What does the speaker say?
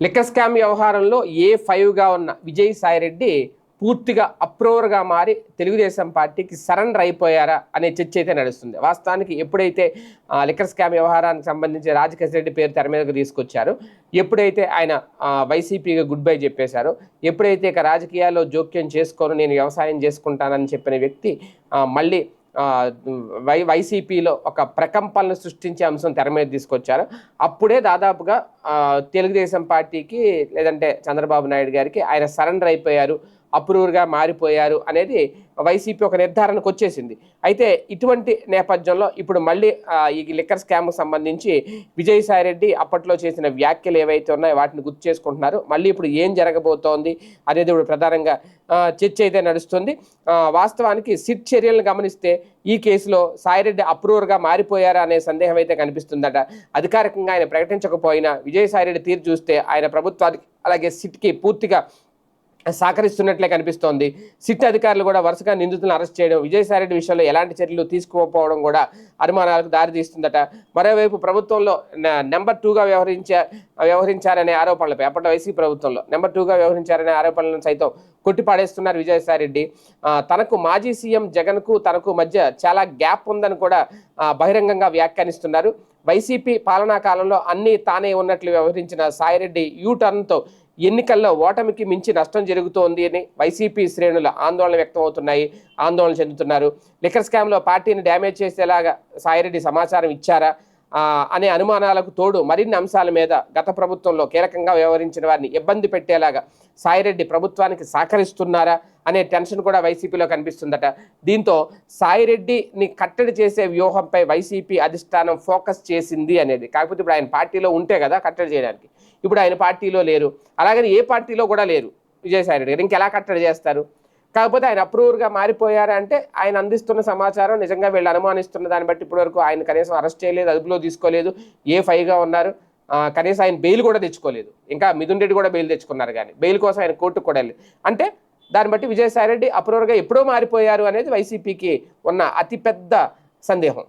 Liquor scam వ్యవహారంలో ఏ ఫైవ్గా ఉన్న విజయ్ సాయిరెడ్డి పూర్తిగా అప్రూవర్గా మారి తెలుగుదేశం పార్టీకి సరెండర్ అయిపోయారా అనే చర్చ అయితే నడుస్తుంది. వాస్తవానికి ఎప్పుడైతే లిక్కర్ స్కామ్ వ్యవహారానికి సంబంధించి రాజకేశ్ రెడ్డి పేరు తెర మీదకు తీసుకొచ్చారు ఎప్పుడైతే ఆయన వైసీపీగా గుడ్ బై చెప్పేశారో ఎప్పుడైతే ఇక రాజకీయాల్లో జోక్యం చేసుకొని నేను వ్యవసాయం చేసుకుంటానని చెప్పిన వ్యక్తి మళ్ళీ వై వైసీపీలో ఒక ప్రకంపనలు సృష్టించే అంశం తెర మీద తీసుకొచ్చారు. అప్పుడే దాదాపుగా తెలుగుదేశం పార్టీకి లేదంటే చంద్రబాబు నాయుడు గారికి ఆయన సరెండర్ అయిపోయారు. అప్రూవర్గా మారిపోయారు అనేది వైసీపీ ఒక నిర్ధారణకు వచ్చేసింది. అయితే ఇటువంటి నేపథ్యంలో ఇప్పుడు మళ్ళీ ఈ లిక్కర్ స్కామ్కు సంబంధించి విజయసాయిరెడ్డి అప్పట్లో చేసిన వ్యాఖ్యలు ఏవైతే ఉన్నాయో వాటిని గుర్తు చేసుకుంటున్నారు. మళ్ళీ ఇప్పుడు ఏం జరగబోతోంది అనేది ఇప్పుడు ప్రధానంగా చర్చ అయితే నడుస్తుంది. వాస్తవానికి సిట్ చర్యలను గమనిస్తే ఈ కేసులో సాయిరెడ్డి అప్రూవర్గా మారిపోయారా అనే సందేహం అయితే కనిపిస్తుందట. అధికారికంగా ఆయన ప్రకటించకపోయినా విజయసాయిరెడ్డి తీరు చూస్తే ఆయన ప్రభుత్వానికి అలాగే సిట్కి పూర్తిగా సహకరిస్తున్నట్లే కనిపిస్తోంది. సిట్ అధికారులు కూడా వరుసగా నిందితులను అరెస్ట్ చేయడం విజయసాయిరెడ్డి విషయంలో ఎలాంటి చర్యలు తీసుకోకపోవడం కూడా అనుమానాలకు దారితీస్తుందట మరోవైపు ప్రభుత్వంలో నెంబర్ టూగా వ్యవహరించే వ్యవహరించారనే ఆరోపణలపై అప్పట్లో వైసీపీ ప్రభుత్వంలో నెంబర్ టూగా వ్యవహరించారనే ఆరోపణలను సైతం కొట్టిపాడేస్తున్నారు విజయసాయిరెడ్డి. తనకు మాజీ సీఎం జగన్కు తనకు మధ్య చాలా గ్యాప్ ఉందని కూడా బహిరంగంగా వ్యాఖ్యానిస్తున్నారు. వైసీపీ పాలనా కాలంలో అన్నీ తానే ఉన్నట్లు వ్యవహరించిన సాయిరెడ్డి యూ టర్న్తో ఎన్నికల్లో ఓటమికి మించి నష్టం జరుగుతోంది అని వైసీపీ శ్రేణులు ఆందోళన వ్యక్తం అవుతున్నాయి ఆందోళన చెందుతున్నారు. లిక్కర్ స్కామ్లో పార్టీని డ్యామేజ్ చేసేలాగా సాయిరెడ్డి సమాచారం ఇచ్చారా? అనే అనుమానాలకు తోడు మరిన్ని అంశాల మీద గత ప్రభుత్వంలో కీలకంగా వ్యవహరించిన వారిని ఇబ్బంది పెట్టేలాగా సాయిరెడ్డి ప్రభుత్వానికి సహకరిస్తున్నారా అనే టెన్షన్ కూడా వైసీపీలో కనిపిస్తుందట. దీంతో సాయిరెడ్డిని కట్టడి చేసే వ్యూహంపై వైసీపీ అధిష్టానం ఫోకస్ చేసింది అనేది. కాకపోతే ఇప్పుడు ఆయన పార్టీలో ఉంటే కదా కట్టడి చేయడానికి. ఇప్పుడు ఆయన పార్టీలో లేరు. అలాగని ఏ పార్టీలో కూడా లేరు. విజయసాయిరెడ్డి గారు. ఇంకెలా కట్టడి చేస్తారు? కాకపోతే ఆయన అప్రూవర్గా మారిపోయారంటే ఆయన అందిస్తున్న సమాచారం నిజంగా వీళ్ళు అనుమానిస్తున్న దాన్ని బట్టి ఇప్పటివరకు ఆయన కనీసం అరెస్ట్ చేయలేదు అదుపులో తీసుకోలేదు ఏ ఫైవ్గా ఉన్నారు. కనీసం ఆయన బెయిల్ కూడా తెచ్చుకోలేదు. ఇంకా మిథున్ రెడ్డి కూడా బెయిల్ తెచ్చుకున్నారు కానీ బెయిల్ కోసం ఆయన కోర్టుకు కూడా వెళ్ళలేదు. అంటే దాన్ని బట్టి విజయసాయిరెడ్డి అప్రూవర్గా ఎప్పుడో మారిపోయారు అనేది వైసీపీకి ఉన్న అతిపెద్ద సందేహం.